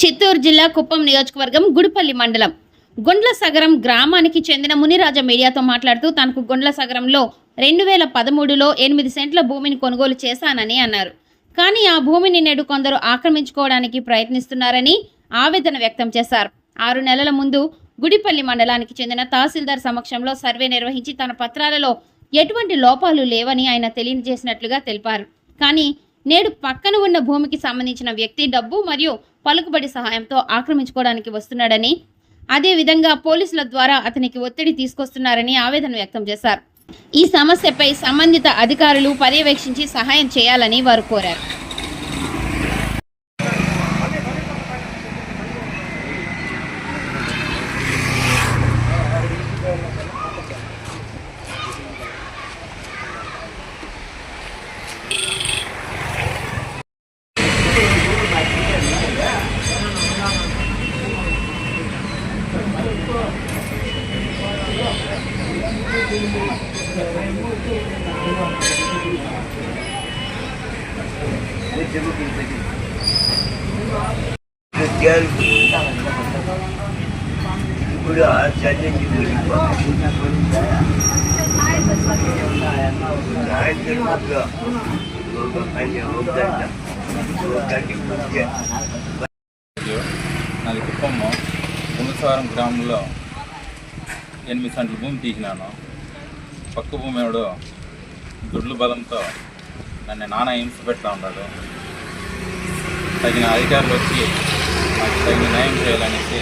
చిత్తూరు జిల్లా కుప్పం నియోజకవర్గం గుడిపల్లి మండలం. గుండ్ల సగరం గ్రామానికి చెందిన మునిరాజ మీడియాతో మాట్లాడుతూ తనకు గుండ్ల సగరంలో రెండు వేల పదమూడులో ఎనిమిది సెంట్ల భూమిని కొనుగోలు చేశానని అన్నారు. కానీ ఆ భూమిని నేడు కొందరు ఆక్రమించుకోవడానికి ప్రయత్నిస్తున్నారని ఆవేదన వ్యక్తం చేశారు. ఆరు నెలల ముందు గుడిపల్లి మండలానికి చెందిన తహసీల్దార్ సమక్షంలో సర్వే నిర్వహించి తన పత్రాలలో ఎటువంటి లోపాలు లేవని ఆయన తెలియజేసినట్లుగా తెలిపారు. కానీ నేడు పక్కన ఉన్న భూమికి సంబంధించిన వ్యక్తి డబ్బు మరియు పలుకుబడి సహాయంతో ఆక్రమించుకోవడానికి వస్తున్నాడని అదే విధంగా పోలీసుల ద్వారా అతనికి ఒత్తిడి తీసుకొస్తున్నారని ఆవేదన వ్యక్తం చేశారు. ఈ సమస్యపై సంబంధిత అధికారులు పర్యవేక్షించి సహాయం చేయాలని వారు కోరారు. నృత్యాలు మరియు నాది కుప్పము గుండసారం గ్రామంలో ఎనిమిది సెంట్ల భూమి తీసినాను పక్క భూమి వాడు దుడ్లు బలంతో నన్ను నాన్న హింస పెడతా ఉన్నాడు తగిన అధికారులు వచ్చి నాకు తగిన న్యాయం చేయాలనేసి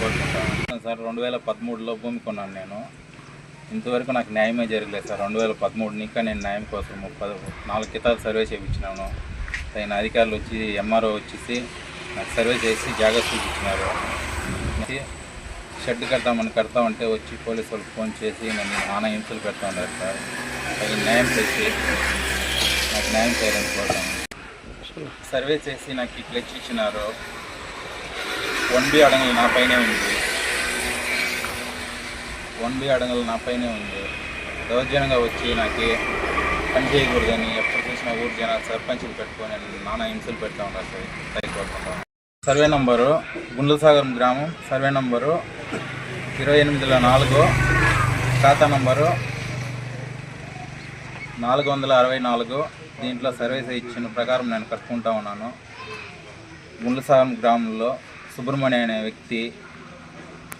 కోరుకుంటాను సార్ రెండు వేల పదమూడులో భూమి కొన్నాను నేను. ఇంతవరకు నాకు న్యాయమే జరగలేదు సార్. రెండు వేల పదమూడు ఇంకా నేను న్యాయం కోసం ముప్పై నాలుగు కితాలు సర్వే చేయించినాను. తగిన అధికారులు వచ్చి ఎంఆర్ఓ వచ్చేసి నాకు సర్వే చేసి జాగ్రత్త చూపించినారు. షెడ్ కడతామని కడతామంటే వచ్చి పోలీసు వాళ్ళకి ఫోన్ చేసి నన్ను నానా హింసలు పెడతా ఉన్నారు సార్. అది న్యాయం చేసి నాకు న్యాయం చేయాలని కోరుతాను. సర్వే చేసి నాకు ఈ ఇచ్చినారు. వన్ బి అడంగులు నా పైనే ఉంది. వన్ బి అడంగులు నా పైనే ఉంది. దౌర్జన్యంగా వచ్చి నాకు పని చేయకూడదని ఎప్పుడు చూసినా ఊరు జనాలు సర్పంచులు పెట్టుకొని నానా హింసలు పెడతా ఉన్నారు సార్. సర్వే నంబరు గుండ్లసాగరం గ్రామం సర్వే నంబరు ఇరవై ఎనిమిదిలో నాలుగు ఖాతా నంబరు నాలుగు వందల అరవై నాలుగు. దీంట్లో సర్వీస్ ఇచ్చిన ప్రకారం నేను కట్టుకుంటా ఉన్నాను. గుండ్లసాగం గ్రామంలో సుబ్రహ్మణ్య అనే వ్యక్తి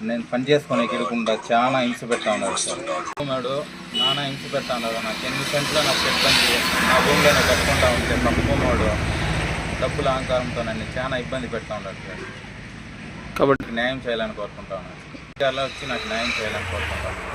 నేను పని చేసుకునే ఇరకుండా చాలా హింస పెడతా ఉన్నారు సార్. భూమిడు నానా హింస పెడతా ఉన్నారు. నాకు ఎన్ని సెంట్లో నాకు చెప్పండి. నా భూమిలో నేను కట్టుకుంటా ఉంటే పక్క భూమోడు డబ్బుల అహంకారంతో నన్ను చాలా ఇబ్బంది పెడతా ఉన్నారు సార్. కాబట్టి న్యాయం చేయాలని కోరుకుంటాను. అధికారులు వచ్చి నాకు న్యాయం చేయాలని కోరుకుంటాను.